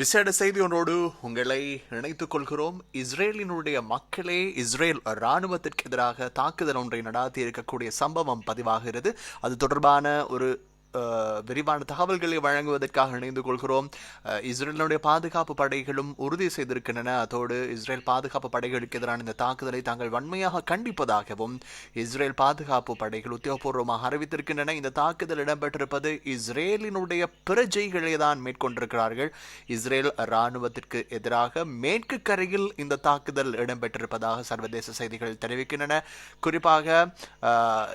விசேட செய்தி ஒன்றோடு உங்களை இணைத்துக் கொள்கிறோம். இஸ்ரேலினுடைய மக்களே இஸ்ரேல் இராணுவத்திற்கு எதிராக தாக்குதல் ஒன்றை நடாத்தி இருக்கக்கூடிய சம்பவம் பதிவாகிறது. அது தொடர்பான ஒரு விரிவான தகவல்களை வழங்குவதற்காக இணைந்து கொள்கிறோம். இஸ்ரேலினுடைய பாதுகாப்பு படைகளும் உறுதி செய்திருக்கின்றன. அதோடு இஸ்ரேல் பாதுகாப்பு படைகளுக்கு எதிரான இந்த தாக்குதலை தாங்கள் வன்மையாக கண்டிப்பதாகவும் இஸ்ரேல் பாதுகாப்பு படைகள் உத்தியோகபூர்வமாக அறிவித்திருக்கின்றன. இந்த தாக்குதல் இடம்பெற்றிருப்பது இஸ்ரேலினுடைய பிரஜைகளை தான் மேற்கொண்டிருக்கிறார்கள். இஸ்ரேல் இராணுவத்திற்கு எதிராக மேற்கு கரையில் இந்த தாக்குதல் இடம்பெற்றிருப்பதாக சர்வதேச செய்திகள் தெரிவிக்கின்றன. குறிப்பாக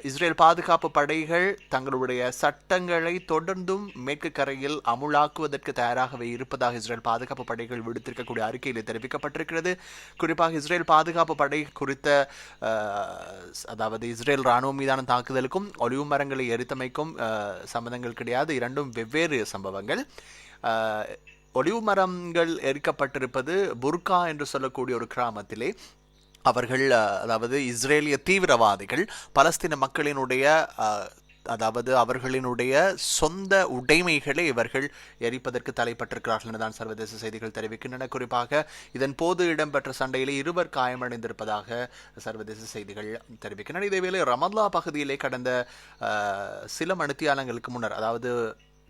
இஸ்ரேல் பாதுகாப்பு படைகள் தங்களுடைய சட்டங்கள் தொடர்ந்தும் மேற்கு கரையில் அமுலாக்குவதற்கு தயாராகவே இருப்பதாக இஸ்ரேல் பாதுகாப்பு படைகள் விடுத்திருக்கக்கூடிய அறிக்கையில் தெரிவிக்கப்பட்டிருக்கிறது. குறிப்பாக இஸ்ரேல் பாதுகாப்பு படை குறித்த அதாவது இஸ்ரேல் ராணுவம் மீதான தாக்குதலுக்கும் ஒளிவு மரங்களை எரித்தமைக்கும் சம்பந்தங்கள் கிடையாது. இரண்டும் வெவ்வேறு சம்பவங்கள். ஒளிவு மரங்கள் எரிக்கப்பட்டிருப்பது புர்கா என்று சொல்லக்கூடிய ஒரு கிராமத்திலே அவர்கள் அதாவது இஸ்ரேலிய தீவிரவாதிகள் பலஸ்தீன மக்களினுடைய அதாவது அவர்களினுடைய சொந்த உடைமைகளை இவர்கள் எரிப்பதற்கு தலைப்பட்டிருக்கிறார்கள் என்றுதான் சர்வதேச செய்திகள் தெரிவிக்கின்றன. குறிப்பாக இதன் போது இடம்பெற்ற சண்டையிலே இருவர் காயமடைந்திருப்பதாக சர்வதேச செய்திகள் தெரிவிக்கின்றன. இதேவேளை ரமல்லா பகுதியிலே கடந்த சில மணித்தியாலங்களுக்கு முன்னர் அதாவது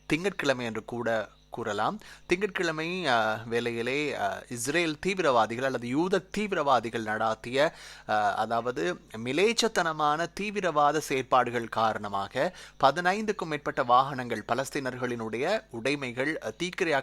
திங்கட்கிழமை என்று கூட கூறலாம். திங்கட்கிழமை வேளையிலே இஸ்ரேல் தீவிரவாதிகள் அல்லது யூத தீவிரவாதிகள் நடாத்திய அதாவது மிலேச்சத்தனமான தீவிரவாத செயற்பாடுகள் காரணமாக பதினைந்துக்கும் மேற்பட்ட வாகனங்கள் பலஸ்தீனர்களினுடைய உடைமைகள் தீக்கிரையா